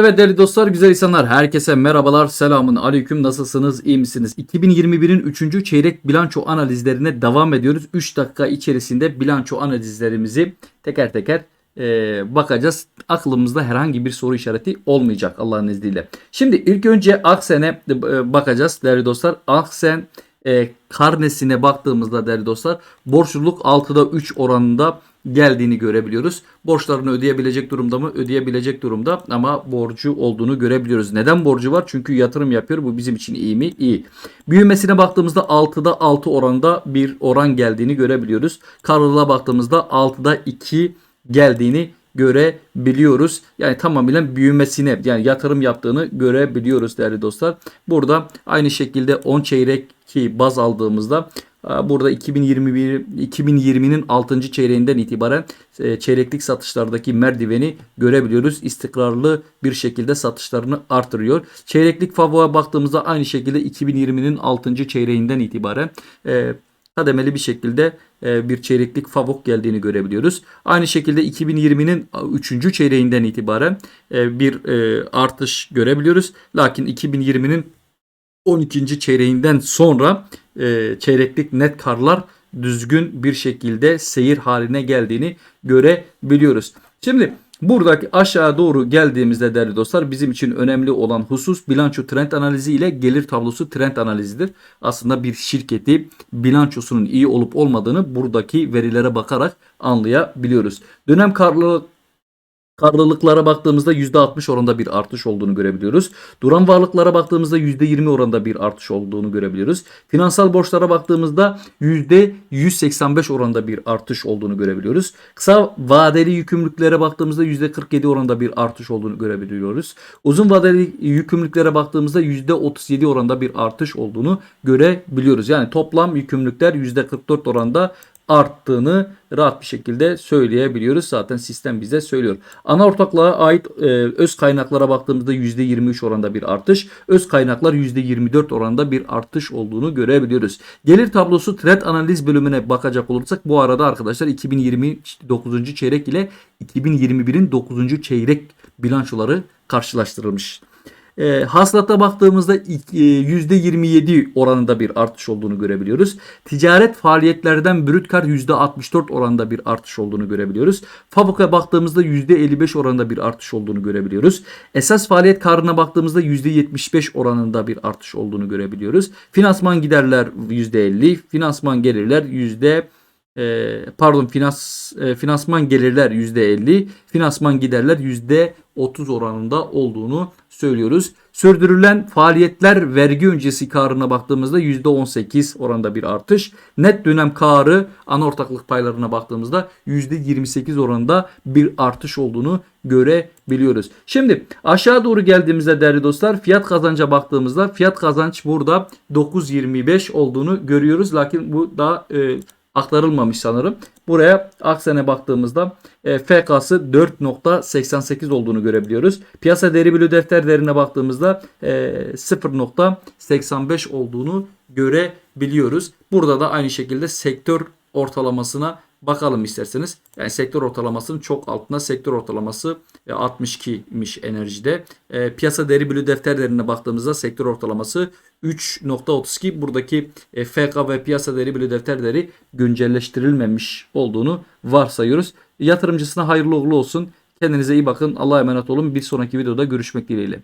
Evet değerli dostlar, güzel insanlar, herkese merhabalar, selamun aleyküm, nasılsınız, iyi misiniz? 2021'in 3. çeyrek bilanço analizlerine devam ediyoruz. 3 dakika içerisinde bilanço analizlerimizi teker teker e, bakacağız. Aklımızda herhangi bir soru işareti olmayacak Allah'ın izniyle. Şimdi ilk önce Aksen'e e, bakacağız değerli dostlar. Aksen e, karnesine baktığımızda değerli dostlar borçluluk 6'da 3 oranında geldiğini görebiliyoruz. Borçlarını ödeyebilecek durumda mı? Ödeyebilecek durumda ama borcu olduğunu görebiliyoruz. Neden borcu var? Çünkü yatırım yapıyor. Bu bizim için iyi mi? İyi. Büyümesine baktığımızda 6'da 6 oranında bir oran geldiğini görebiliyoruz. Karlılığa baktığımızda 6'da 2 geldiğini görebiliyoruz. Yani tamamen büyümesine yani yatırım yaptığını görebiliyoruz değerli dostlar. Burada aynı şekilde 10 çeyrek ki baz aldığımızda Burada 2021 2020'nin 6. çeyreğinden itibaren e, çeyreklik satışlardaki merdiveni görebiliyoruz. İstikrarlı bir şekilde satışlarını artırıyor. Çeyreklik FAVO'ya baktığımızda aynı şekilde 2020'nin 6. çeyreğinden itibaren e, kademeli bir şekilde e, bir çeyreklik favok geldiğini görebiliyoruz. Aynı şekilde 2020'nin 3. çeyreğinden itibaren bir artış görebiliyoruz. Lakin 2020'nin 12. çeyreğinden sonra e, çeyreklik net karlar düzgün bir şekilde seyir haline geldiğini görebiliyoruz. Şimdi buradaki aşağı doğru geldiğimizde değerli dostlar bizim için önemli olan husus bilanço trend analizi ile gelir tablosu trend analizidir. Aslında bir şirketi bilançosunun iyi olup olmadığını buradaki verilere bakarak anlayabiliyoruz. Dönem karlılık Karlılıklara baktığımızda %60 oranda bir artış olduğunu görebiliyoruz. Duran varlıklara baktığımızda %20 oranda bir artış olduğunu görebiliyoruz. Finansal borçlara baktığımızda %185 oranda bir artış olduğunu görebiliyoruz. Kısa vadeli yükümlülüklere baktığımızda %47 oranda bir artış olduğunu görebiliyoruz. Uzun vadeli yükümlülüklere baktığımızda %37 oranda bir artış olduğunu görebiliyoruz. Yani toplam yükümlülükler %44 oranda arttığını rahat bir şekilde söyleyebiliyoruz. Zaten sistem bize söylüyor. Ana ortaklığa ait e, öz kaynaklara baktığımızda %23 oranda bir artış, öz kaynaklar %24 oranda bir artış olduğunu görebiliyoruz. Gelir tablosu trend analiz bölümüne bakacak olursak bu arada arkadaşlar 2020 9. çeyrek ile 2021'in 9. çeyrek bilançoları karşılaştırılmış. E, hasılata baktığımızda e, %27 oranında bir artış olduğunu görebiliyoruz. Ticaret faaliyetlerden brüt kar %64 oranında bir artış olduğunu görebiliyoruz. Fabrika baktığımızda %55 oranında bir artış olduğunu görebiliyoruz. Esas faaliyet karına baktığımızda %75 oranında bir artış olduğunu görebiliyoruz. Finansman giderler %50, finansman gelirler %50 e, pardon finans e, finansman gelirler %50, finansman giderler %30 oranında olduğunu söylüyoruz. Sürdürülen faaliyetler vergi öncesi karına baktığımızda %18 oranda bir artış. Net dönem karı ana ortaklık paylarına baktığımızda %28 oranında bir artış olduğunu görebiliyoruz. Şimdi aşağı doğru geldiğimizde değerli dostlar fiyat kazanca baktığımızda fiyat kazanç burada 9.25 olduğunu görüyoruz. Lakin bu daha e, aktarılmamış sanırım. Buraya Aksen'e baktığımızda e, FK'sı 4.88 olduğunu görebiliyoruz. Piyasa değeri bölü defter değerine baktığımızda e, 0.85 olduğunu görebiliyoruz. Burada da aynı şekilde sektör ortalamasına bakalım isterseniz. Yani sektör ortalamasının çok altında. Sektör ortalaması 62'miş e, enerjide. E, piyasa değeri bölü defter baktığımızda sektör ortalaması 3.32. Buradaki e, FK ve piyasa değeri bölü defter güncelleştirilmemiş olduğunu varsayıyoruz. Yatırımcısına hayırlı uğurlu olsun. Kendinize iyi bakın. Allah'a emanet olun. Bir sonraki videoda görüşmek dileğiyle.